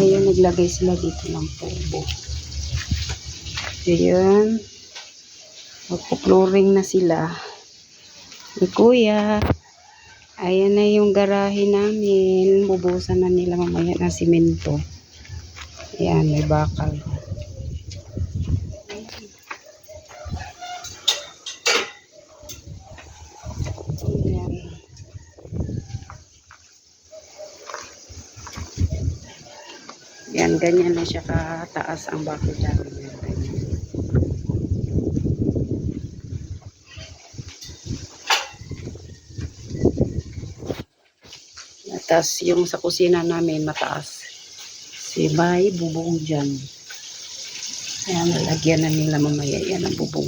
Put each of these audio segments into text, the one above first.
Ayun, naglagay sila dito ng tubo. Ayun. Magpo-flooring na sila. Ni Kuya. Ayan na yung garahe namin. Bubusan na nila mamaya ng simento. Ayan, may bakal. Yan, ganyan na siya kataas ang bakod namin. Yan. Tapos yung sa kusina namin mataas. Si Bay, bubong dyan. Ayan, lalagyan na nila mamaya. Yan ang bubong.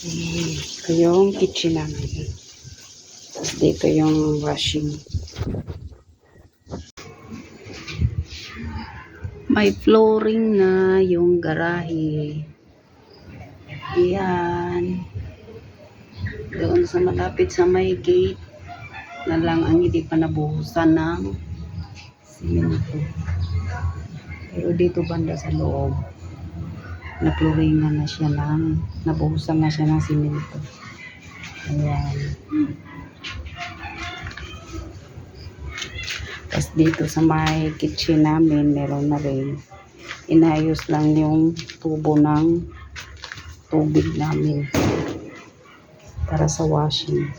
Hmm, ito yung kitchen namin. Tapos dito yung washing. May flooring na yung garahe. Ayan. Doon sa malapit sa may gate na lang ang hindi pa nabuhusan ng simento. Pero dito banda sa loob, napluringan na siya ng, nabuhusan na siya ng simento. Ayan. Tapos dito sa may kitchen namin, meron na rin. Inayos lang yung tubo ng tubig namin para sa washing.